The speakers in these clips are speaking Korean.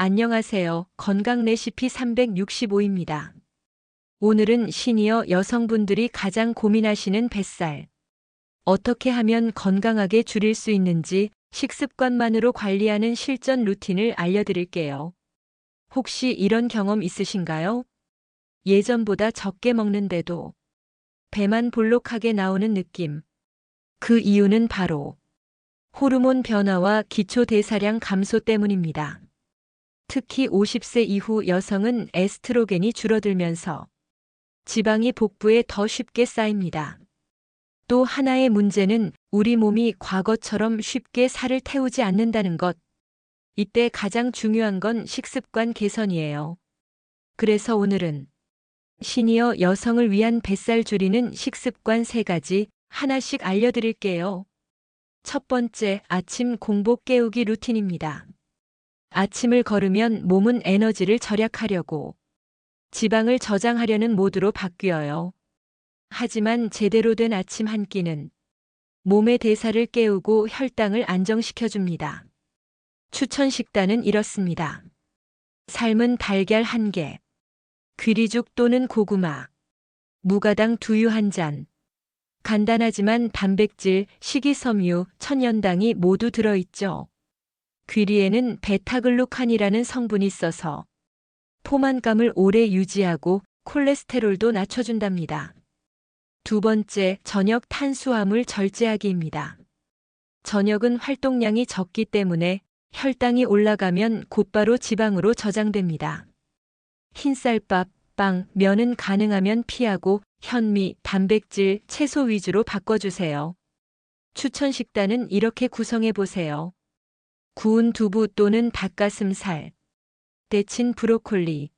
안녕하세요. 건강 레시피 365입니다. 오늘은 시니어 여성분들이 가장 고민하시는 뱃살. 어떻게 하면 건강하게 줄일 수 있는지 식습관만으로 관리하는 실전 루틴을 알려드릴게요. 혹시 이런 경험 있으신가요? 예전보다 적게 먹는데도 배만 볼록하게 나오는 느낌. 그 이유는 바로 호르몬 변화와 기초 대사량 감소 때문입니다. 특히 50세 이후 여성은 에스트로겐이 줄어들면서 지방이 복부에 더 쉽게 쌓입니다. 또 하나의 문제는 우리 몸이 과거처럼 쉽게 살을 태우지 않는다는 것. 이때 가장 중요한 건 식습관 개선이에요. 그래서 오늘은 시니어 여성을 위한 뱃살 줄이는 식습관 세가지 하나씩 알려드릴게요. 첫 번째, 아침 공복 깨우기 루틴입니다. 아침을 걸으면 몸은 에너지를 절약하려고 지방을 저장하려는 모드로 바뀌어요. 하지만 제대로 된 아침 한 끼는 몸의 대사를 깨우고 혈당을 안정시켜줍니다. 추천 식단은 이렇습니다. 삶은 달걀 한 개, 귀리죽 또는 고구마, 무가당 두유 한 잔, 간단하지만 단백질, 식이섬유, 천연당이 모두 들어있죠. 귀리에는 베타글루칸이라는 성분이 있어서 포만감을 오래 유지하고 콜레스테롤도 낮춰준답니다. 두 번째, 저녁 탄수화물 절제하기입니다. 저녁은 활동량이 적기 때문에 혈당이 올라가면 곧바로 지방으로 저장됩니다. 흰쌀밥, 빵, 면은 가능하면 피하고 현미, 단백질, 채소 위주로 바꿔주세요. 추천 식단은 이렇게 구성해 보세요. 구운 두부 또는 닭가슴살, 데친 브로콜리,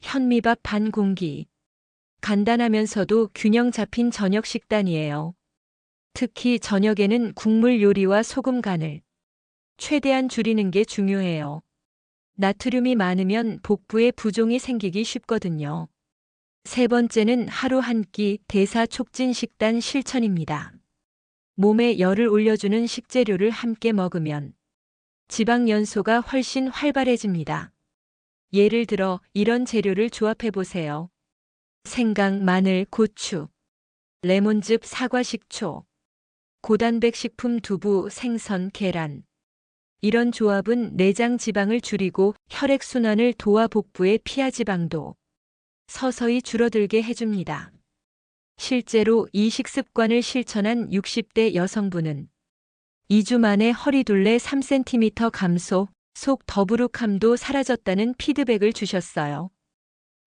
현미밥 반 공기. 간단하면서도 균형 잡힌 저녁 식단이에요. 특히 저녁에는 국물 요리와 소금 간을 최대한 줄이는 게 중요해요. 나트륨이 많으면 복부에 부종이 생기기 쉽거든요. 세 번째는 하루 한 끼 대사 촉진 식단 실천입니다. 몸에 열을 올려주는 식재료를 함께 먹으면 지방 연소가 훨씬 활발해집니다. 예를 들어 이런 재료를 조합해 보세요. 생강, 마늘, 고추, 레몬즙, 사과, 식초, 고단백 식품 두부, 생선, 계란. 이런 조합은 내장 지방을 줄이고 혈액 순환을 도와 복부의 피하 지방도 서서히 줄어들게 해줍니다. 실제로 이 식습관을 실천한 60대 여성분은 2주 만에 허리둘레 3cm 감소, 속 더부룩함도 사라졌다는 피드백을 주셨어요.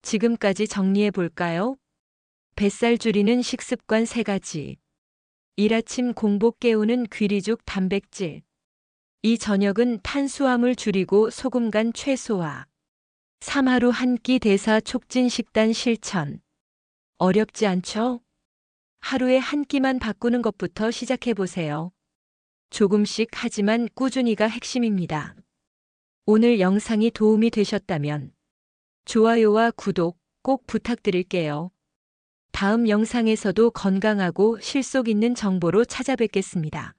지금까지 정리해 볼까요? 뱃살 줄이는 식습관 3가지. 일아침 공복 깨우는 귀리죽 단백질. 이 저녁은 탄수화물 줄이고 소금 간 최소화. 3하루 한 끼 대사 촉진 식단 실천. 어렵지 않죠? 하루에 한 끼만 바꾸는 것부터 시작해 보세요. 조금씩 하지만 꾸준히가 핵심입니다. 오늘 영상이 도움이 되셨다면 좋아요와 구독 꼭 부탁드릴게요. 다음 영상에서도 건강하고 실속 있는 정보로 찾아뵙겠습니다.